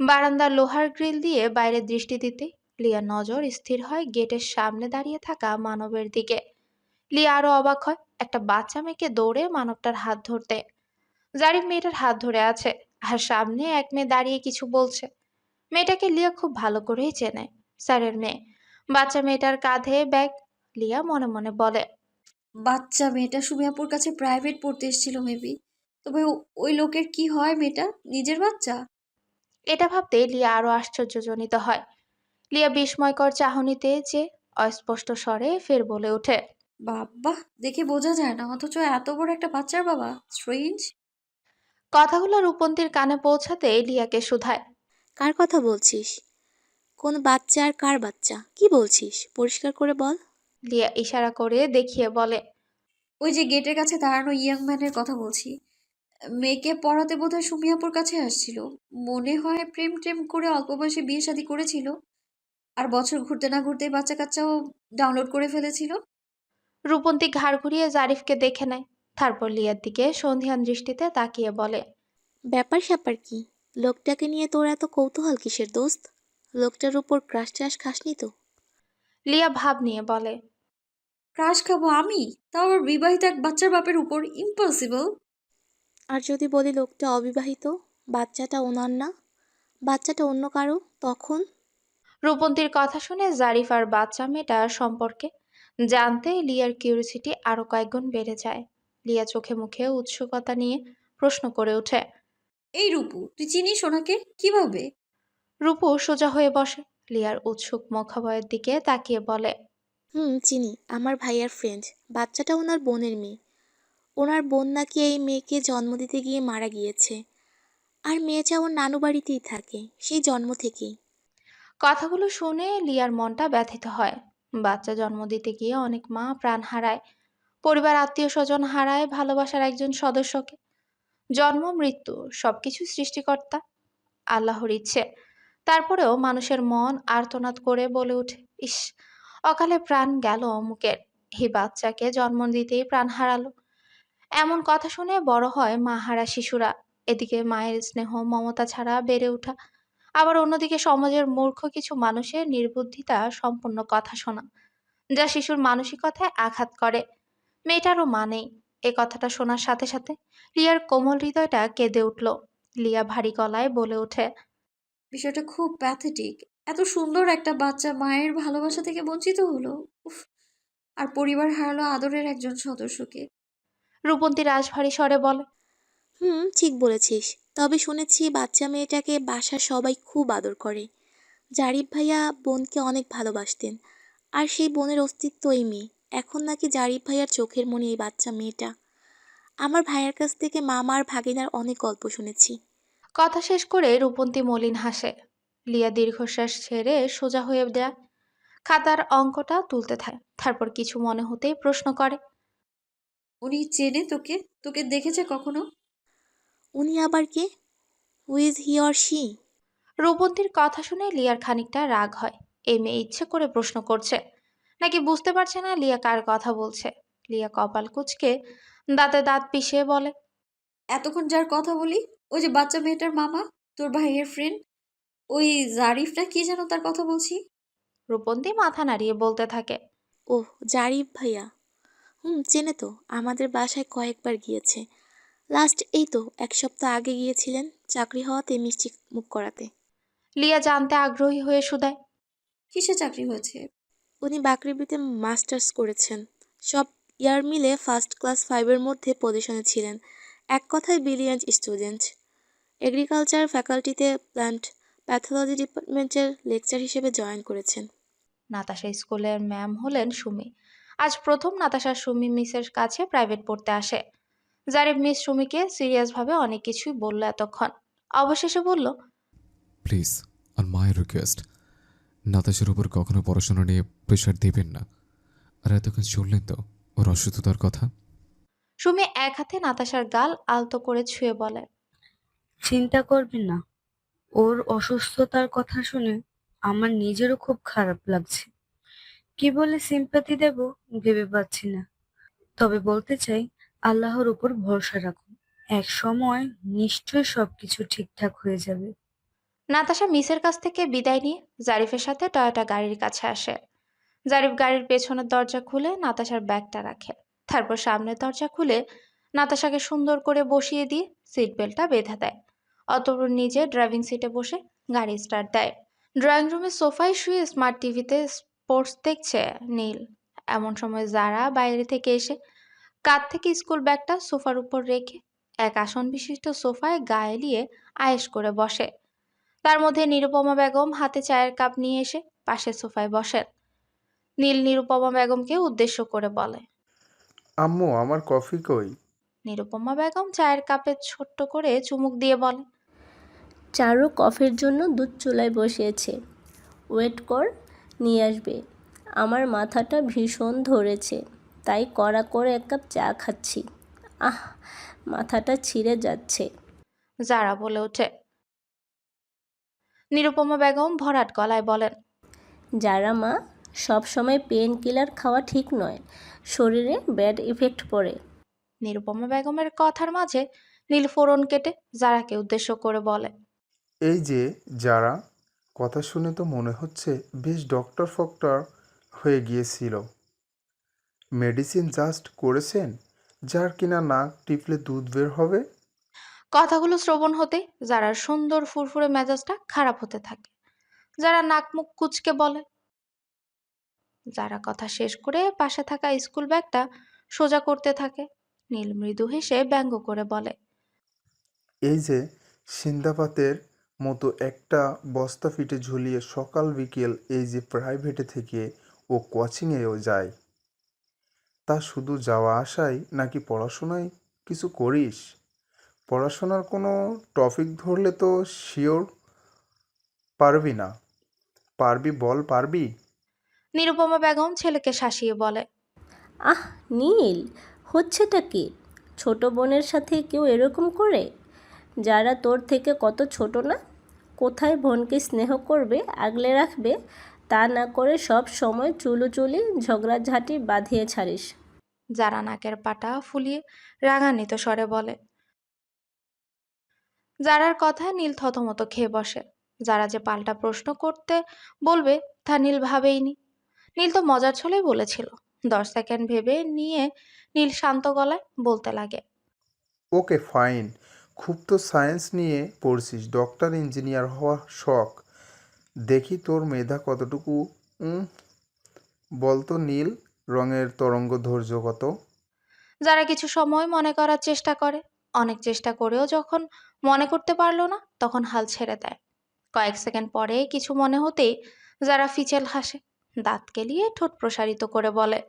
বারান্দার লোহার গ্রিল দিয়ে বাইরে দৃষ্টি দিতে লিয়ার নজর স্থির হয় গেটের সামনে দাঁড়িয়ে থাকা মানবের দিকে। লিয়া আরও অবাক হয় একটা বাচ্চা মেয়েকে দৌড়ে মানবটার হাত ধরতে। জারিফ মেয়েটার হাত ধরে আছে আর সামনে এক মেয়ে দাঁড়িয়ে কিছু বলছে। মেয়েটাকে লিয়া খুব ভালো করেই চেনে, স্যারের মেয়ে। বাচ্চা মেয়েটার কাঁধে ব্যাগ লিয়া মনে মনে বলে, বাচ্চা মেয়েটা সুমিয়াপুর কাছে প্রাইভেট পড়তে এসেছিল মেবি তবে ওই লোকের কি হয় মেয়েটা? নিজের বাচ্চা? এটা ভাবতে লিয়া আরও আশ্চর্যজনিত হয়। লিয়া বিস্ময়কর চাহনিতে যে অস্পষ্ট স্বরে ফের বলে ওঠে বাবা দেখে বোঝা যায় না অথচ এত বড় একটা বাচ্চার বাবা স্ট্রেঞ্জ কথাগুলো রূপন্তীর কানে পৌঁছাতে লিয়াকে শুধায় কার কথা বলছিস? কোন বাচ্চা আর কার বাচ্চা? কি বলছিস? পরিষ্কার করে বল। লিয়া ইশারা করে দেখিয়ে বলে ওই যে গেটের কাছে দাঁড়ানো ইয়াং ম্যানের কথা বলছি মেয়েকে পড়াতে বোধহয় সুমিয়াপুর কাছে আসছিল। মনে হয় প্রেম টেম করে অল্প বয়সে বিয়ে শাদী করেছিল। আর বছর ঘুরতে না ঘুরতেই বাচ্চা কাচ্চাও ডাউনলোড করে ফেলেছিল। রূপন্তী ঘাড় ঘুরিয়ে জারিফকে দেখে নেয়। তারপর লিয়ার দিকে সন্ধিয়ান দৃষ্টিতে তাকিয়ে বলে ব্যাপার স্যাপার কি? লোকটাকে নিয়ে তোর এত কৌতূহল কিসের দোস্ত? লোকটার উপর ক্রাশ ট্রাশ খাসনি তো? লিয়া ভাব নিয়ে বলে ক্রাশ খাব আমি? তাও আবার বিবাহিত এক বাচ্চার বাপের উপর ইম্পসিবল আর যদি বলি লোকটা অবিবাহিত বাচ্চাটা ওনার না বাচ্চাটা অন্য কারও তখন? রূপন্তীর কথা শুনে জারিফ আর বাচ্চা মেয়েটার সম্পর্কে জানতে লিয়ার কিউরিসিটি আরও কয়েকগুণ বেড়ে যায়। লিয়া চোখে মুখে উৎসুকতা নিয়ে প্রশ্ন করে ওঠে। এই রূপু তুই চিনিস ওনাকে? কীভাবে? রূপু সোজা হয়ে বসে। লিয়ার উৎসুক মুখাবয়ের দিকে তাকিয়ে বলে হুম চিনি। আমার ভাইয়ার ফ্রেন্ড বাচ্চাটা ওনার বোনের মেয়ে। ওনার বোন নাকি এই মেয়েকে জন্ম দিতে গিয়ে মারা গিয়েছে। আর মেয়েটা ওর নানু বাড়িতেই থাকে, সেই জন্ম থেকেই। কথাগুলো শুনে লিয়ার মনটা ব্যথিত হয়। বাচ্চা জন্ম দিতে গিয়ে অনেক মা প্রাণ হারায়। পরিবার আত্মীয় স্বজন হারায় ভালোবাসার একজন সদস্যকে। জন্ম, মৃত্যু, সবকিছু সৃষ্টিকর্তা। আল্লাহর ইচ্ছে। তারপরেও মানুষের মন আর্তনাদ করে বলে ওঠে, ইস, অকালে প্রাণ গেল অমুকের। এই বাচ্চাকে জন্ম দিতেই প্রাণ হারালো। এমন কথা শুনে বড় হয় মা হারা শিশুরা। এদিকে মায়ের স্নেহ, মমতা ছাড়া বেড়ে ওঠা। আবার অন্যদিকে সমাজের মূর্খ কিছু মানুষের নির্বুদ্ধিতা সম্পূর্ণ কথা শোনা, যা শিশুর মানসিকতায় আঘাত করে। মেয়েটারও মা নেই। এ কথাটা শোনার সাথে সাথে লিয়ার কোমল হৃদয়টা কেঁদে উঠল। লিয়া ভারী গলায় বলে ওঠে, বিষয়টা খুব প্যাথেটিক এত সুন্দর একটা বাচ্চা মায়ের ভালোবাসা থেকে বঞ্চিত হলো। উফ, আর পরিবার হারালো আদরের একজন সদস্যকে। রূপন্তী রাজভারী স্বরে বলে হুম ঠিক বলেছিস। তবে শুনেছি বাচ্চা মেয়েটাকে বাসার সবাই খুব আদর করে। জারিফ ভাইয়া বোনকে অনেক ভালোবাসতেন। আর সেই বোনের অস্তিত্ব এই মেয়ে। এখন নাকি জারিফ ভাইয়ার চোখের মনে এই বাচ্চা মেয়েটা। আমার ভাইয়ের কাছ থেকে মামা আর ভাগিনার অনেক গল্প শুনেছি। কথা শেষ করে রূপন্তী মলিন হাসে। লিয়া দীর্ঘশ্বাস ছেড়ে সোজা হয়ে দেয় খাতার অঙ্কটা তুলতে থাকে তারপর কিছু মনে হতেই প্রশ্ন করে উনি চেনে তোকে? তোকে দেখেছে কখনো? উনি আবার কে? হুইজ হি অর শি রূপন্তীর কথা শুনে লিয়ার খানিকটা রাগ হয়। এই মেয়ে ইচ্ছে করে প্রশ্ন করছে। নাকি বুঝতে পারছে না লিয়া কার কথা বলছে? লিয়া কপাল কুচকে দাঁতে দাঁত পিষে বলে এতক্ষণ যার কথা বলি? ওই যে বাচ্চা মেয়েটার মামা তোর ভাইয়ের ফ্রেন্ড ওই জারিফ না কি যেন তার কথা বলছি? রূপন্তী মাথা নাড়িয়ে বলতে থাকে। ওহ জারিফ ভাইয়া। হুম চেনে তো আমাদের বাসায় কয়েকবার গিয়েছে। লাস্ট এই তো এক সপ্তাহ আগে গিয়েছিলেন চাকরি হওয়াতে মিষ্টি মুখ করাতে। লিয়া জানতে আগ্রহী হয়ে শুধায়। কিসে চাকরি হয়েছে? উনি বাকরিবিতে মাস্টার্স করেছেন। সব ইয়ার মিলে ফার্স্ট ক্লাস ফাইভের মধ্যে পজিশনে ছিলেন। এক কথায় ব্রিলিয়ান্ট স্টুডেন্ট। এগ্রিকালচার ফ্যাকাল্টিতে প্ল্যান্ট প্যাথোলজি ডিপার্টমেন্টের লেকচার হিসেবে জয়েন করেছেন। নাতাশা স্কুলের ম্যাম হলেন সুমি। আজ প্রথম নাতাশা সুমি মিসের কাছে প্রাইভেট পড়তে আসে। জারিফ মিস সুমিকে সিরিয়াসভাবে অনেক কিছুই বলল এতক্ষণ। অবশেষে বলল প্লিজ আর মায়ের রিকোয়েস্ট নাতাশের উপর কখনো পড়াশোনা নিয়ে প্রেশার দেবেন না। আর এতক্ষণ শুনলেন তো ওর অসুস্থতার কথা? সুমি এক হাতে নাতাশার গাল আলতো করে ছুঁয়ে বলে চিন্তা করবেন না ওর অসুস্থতার কথা শুনে আমার নিজেরও খুব খারাপ লাগছে। কি বলে সিম্পাথি দেব ভেবে পাচ্ছি না। তবে বলতে চাই, আল্লাহর উপর ভরসা রাখুন। এক সময় নিশ্চয় সবকিছু ঠিকঠাক হয়ে যাবে। নাতাশা মিসের কাছ থেকে বিদায় নিয়ে জারিফের সাথে টয়োটা গাড়ির কাছে আসে। জারিফ গাড়ির পেছনের দরজা খুলে নাতাশার ব্যাগটা রাখে। তারপর সামনের দরজা খুলে নাতাশাকে সুন্দর করে বসিয়ে দিয়ে সিট বেল্টটা বেঁধে দেয়। অতপর নিজে ড্রাইভিং সিটে বসে গাড়ি স্টার্ট দেয়। ড্রয়িং রুমের সোফায় শুয়ে স্মার্ট টিভিতে স্পোর্টস দেখছে নীল। এমন সময় যারা বাইরে থেকে এসে কাঁধ থেকে স্কুল ব্যাগটা সোফার উপর রেখে এক আসন বিশিষ্ট সোফায় গায়ে নিয়ে আয়েশ করে বসে। তার মধ্যে নিরুপমা বেগম হাতে চায়ের কাপ নিয়ে এসে পাশে সোফায় বসেন। নীল নিরুপমা বেগমকে উদ্দেশ্য করে বলে আম্মু আমার কফি কই? নিরুপমা বেগম চায়ের কাপে ছোট্ট করে চুমুক দিয়ে বলে চারু কফির জন্য দুধ চুলায় বসিয়েছে। ওয়েট কর নিয়ে আসবে। আমার মাথাটা ভীষণ ধরেছে তাই কড়া করে এক কাপ চা খাচ্ছি। আহ মাথাটা ছিঁড়ে যাচ্ছে। যারা বলে ওঠে। নিরুপমা বেগম ভরাট গলায় বলেন যারা মা সব সময় পেন কিলার খাওয়া ঠিক নয় শরীরে ব্যাড ইফেক্ট পড়ে। নিরুপমা বেগমের কথার মাঝে নীল ফোড়ন কেটে যারাকে উদ্দেশ্য করে বলে এই যে যারা কথা শুনে তো মনে হচ্ছে বেশ ডক্টর ফক্টর হয়ে গিয়েছিল। মেডিসিন জাস্ট করেছেন যার কিনা নাক টিপলে দুধ বের হবে? কথাগুলো শ্রবণ হতে যারা সুন্দর ফুরফুরে মেজাজটা খারাপ হতে থাকে যারা নাক মুখ কুচকে বলে। যারা কথা শেষ করে পাশে থাকা স্কুল ব্যাগটা সোজা করতে থাকে নীল মৃদু হেসে ব্যঙ্গ করে বলে এই যে সিন্দাপাতের মতো একটা বস্তা ফিটে ঝুলিয়ে সকাল বিকেল এই যে প্রাইভেটে থেকে ও কোচিংয়েও যায়। তা শুধু যাওয়া আসাই নাকি পড়াশোনায় কিছু করিস? পড়াশোনার কোনো টপিক ধরলে তো শিওর পারবি না। পারবি বল পারবি? নিরুপমা বেগম ছেলেকে শাসিয়ে বলে আহ নীল হচ্ছেটা কি? ছোট বোনের সাথে কেউ এরকম করে? যারা তোর থেকে কত ছোট না? কোথায় বোনকে স্নেহ করবে আগলে রাখবে? তা না করে সব সময় চুলোচুলি ঝগড়াঝাঁটি বাঁধিয়ে ছাড়িস। যারা নাকের পাটা ফুলিয়ে রাগান্বিত স্বরে বলে। যারার কথা নীল থতমত খেয়ে বসে। যারা যে পাল্টা প্রশ্ন করতে বলবে তা নীল ভাবেইনি নীল তো মজার ছলেই বলেছিল। দশ সেকেন্ড ভেবে নিয়ে নীল শান্ত গলায় বলতে লাগে। Okay fine. খুব তো সায়েন্স নিয়ে পড়ছিস ডক্টর ইঞ্জিনিয়ার হওয়ার শখ। দেখি তোর মেধা কতটুকু বলতো নীল, রঙের তরঙ্গ ধৈর্য কত। যারা কিছু সময় মনে করার চেষ্টা করে, অনেক চেষ্টা করেও যখন মনে করতে পারল না, তখন হাল ছেড়ে দেয়। কয়েক সেকেন্ড পরে কিছু মনে হতেই যারা ফিচেল হাসে, দাঁত কেলিয়ে ঠোঁট প্রসারিত করে বলে।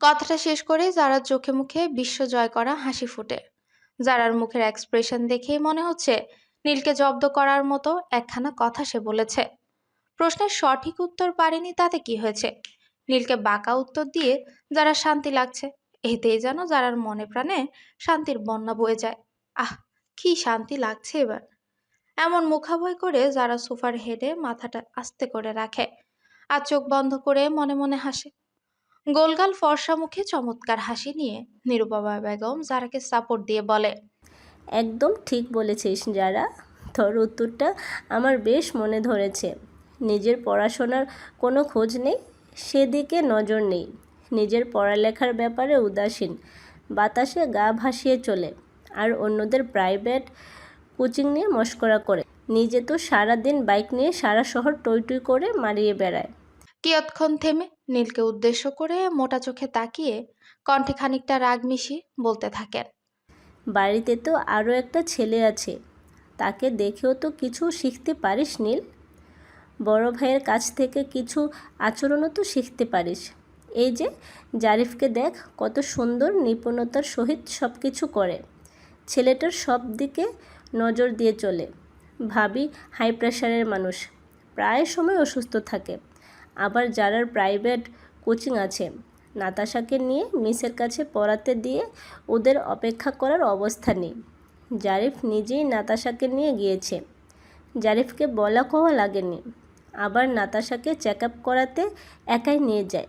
কথাটা শেষ করে যারা চোখে মুখে বিশ্ব জয় করা হাসি ফুটে। যারার মুখের এক্সপ্রেশন দেখেই মনে হচ্ছে নীলকে জব্দ করার মতো একখানা কথা সে বলেছে। প্রশ্নের সঠিক উত্তর পারেনি তাতে কি হয়েছে? নীলকে বাঁকা উত্তর দিয়ে যারা শান্তি লাগছে, এতেই যেন যারার মনে প্রাণে শান্তির বন্যা বয়ে যায়। আহ, কি শান্তি লাগছে এবার। এমন মুখাভয় করে যারা সোফার হেডে মাথাটা আস্তে করে রাখে আর চোখ বন্ধ করে মনে মনে হাসে। গোলগাল ফর্সা মুখে চমৎকার হাসি নিয়ে নিরুপমা বেগম যারাকে সাপোর্ট দিয়ে বলে। একদম ঠিক বলেছিস, যারা। তোর উত্তরটা আমার বেশ মনে ধরেছে। নিজের পড়াশোনার কোনো খোঁজ নেই, সেদিকে নজর নেই। নিজের পড়ালেখার ব্যাপারে উদাসীন, বাতাসে গা ভাসিয়ে চলে, আর অন্যদের প্রাইভেট কোচিং নিয়ে মস্করা করে। নিজে তো সারাদিন বাইক নিয়ে সারা শহর টই করে মারিয়ে বেড়ায়। কিয়ৎক্ষণ থেমে নীলকে উদ্দেশ্য করে মোটা চোখে তাকিয়ে কণ্ঠে খানিকটা রাগ মিশিয়ে বলতে থাকেন, বাড়িতে তো আরও একটা ছেলে আছে, তাকে দেখেও তো কিছু শিখতে পারিস নীল? বড় ভাইয়ের কাছ থেকে কিছু আচরণও তো শিখতে পারিস। এই যে, জারিফকে দেখ, কত সুন্দর নিপুণতার সহিত সব কিছু করে। ছেলেটার সব দিকে নজর দিয়ে চলে। ভাবি হাই প্রেশারের মানুষ, প্রায় সময় অসুস্থ থাকে। আবার যারার প্রাইভেট কোচিং আছে, নাতাশাকে নিয়ে মিসের কাছে পড়াতে দিয়ে ওদের অপেক্ষা করার অবস্থা নেই। জারিফ নিজেই নাতাশাকে নিয়ে গিয়েছে। জারিফকে বলা কওয়া লাগেনি। আবার নাতাশাকে চেক আপ করাতে একাই নিয়ে যায়।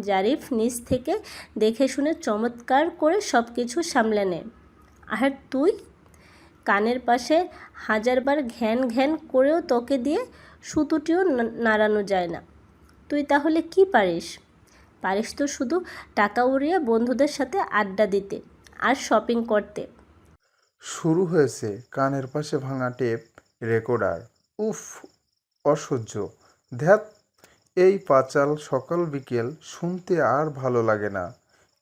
জারিফ নিজ থেকে দেখে শুনে চমৎকার করে সব কিছু সামলে নেয়। আর তুই? কানের পাশে হাজারবার ঘ্যান ঘ্যান করেও তোকে দিয়ে সুতোটিও নাড়ানো যায় না। তুই তাহলে কি পারিস? পারিস তো শুধু টাকা উড়িয়ে বন্ধুদের সাথে আড্ডা দিতে আর শপিং করতে। শুরু হয়েছে কানের পাশে ভাঙা টেপ রেকর্ডার উফ অসহ্য। ধ্যাত এই পাঁচাল সকাল বিকেল শুনতে আর ভালো লাগে না।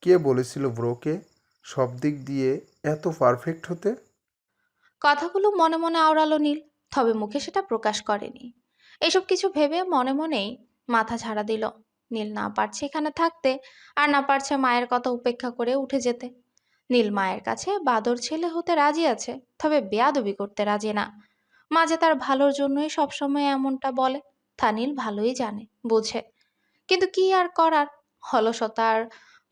কে বলেছিল ব্রোকে? সব দিক দিয়ে এত পারফেক্ট হতে? কথাগুলো মনে মনে আওড়ালো নীল তবে মুখে সেটা প্রকাশ করেনি। এসব কিছু ভেবে মনে মনেই মাথা ছাড়া দিল। নীল না পারছে এখানে থাকতে আর না পারছে মায়ের কথা উপেক্ষা করে উঠে যেতে। নীল মায়ের কাছে বাদর ছেলে হতে রাজি আছে, তবে বেয়াদবি করতে রাজি না। মাঝে তার ভালোর জন্যই সবসময় এমনটা বলে, তা নীল ভালোই জানে, বোঝে। কিন্তু কি আর করার? হলসতার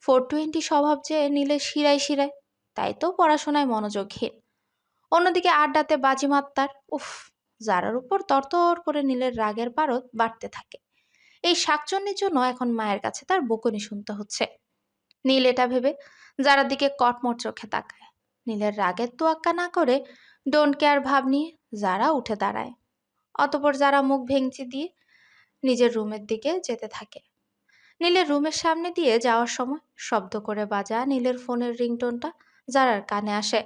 ফোর টোয়েন্টি স্বভাব যে নীলের শিরায় শিরায়, তাই তো পড়াশোনায় মনোযোগহীন। অন্যদিকে আড্ডাতে বাজিমাত্তার উফ জারার উপর তরতর করে নীলের রাগের পারদ বাড়তে থাকে। এই শাকচন্নির জন্য এখন মায়ের কাছে তার বকুনি শুনতে হচ্ছে। নীল এটা ভেবে যারার দিকে কটমট চোখে তাকায়। নীলের রাগের তোয়াক্কা না করে ডোন্ট কেয়ার ভাব নিয়ে যারা উঠে দাঁড়ায়। অতপর যারা মুখ ভেঙচি দিয়ে নিজের রুমের দিকে যেতে থাকে। নীলের রুমের সামনে দিয়ে যাওয়ার সময় শব্দ করে বাজা নীলের ফোনের রিংটোনটা যারার কানে আসে।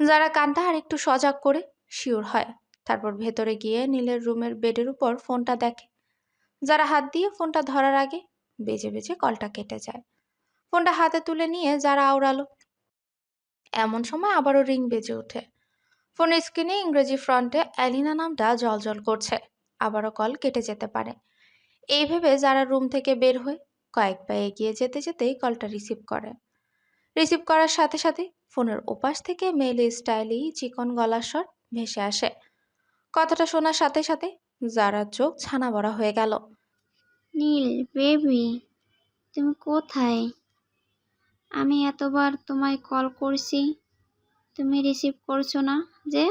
যারা কানটা আর একটু সজাগ করে শিওর হয়। তারপর ভেতরে গিয়ে নীলের রুমের বেডের উপর ফোনটা দেখে। যারা হাত দিয়ে ফোনটা ধরার আগে বেজে বেজে কলটা কেটে যায়। ফোনটা হাতে তুলে নিয়ে যারা আওড়ালো, এমন সময় আবারও রিং বেজে ওঠে। ফোনের স্ক্রিনে ইংরেজি ফ্রন্টে অ্যালিনা নামটা জলজল করছে, আবারও কল কেটে যেতে পারে। এই ভেবে যারা রুম থেকে বের হয়ে কয়েক পা এগিয়ে যেতে যেতেই কলটা রিসিভ করে। রিসিভ করার সাথে সাথে ফোনের ওপাশ থেকে মেলে স্টাইলি চিকন গলার স্বর ভেসে আসে। কথাটা শোনার সাথে সাথে যারা চোখ ছানা বড়া হয়ে গেল। নীল বেবি তুমি কোথায়? আমি এতবার তোমায় কল করছি তুমি রিসিভ করছ না যে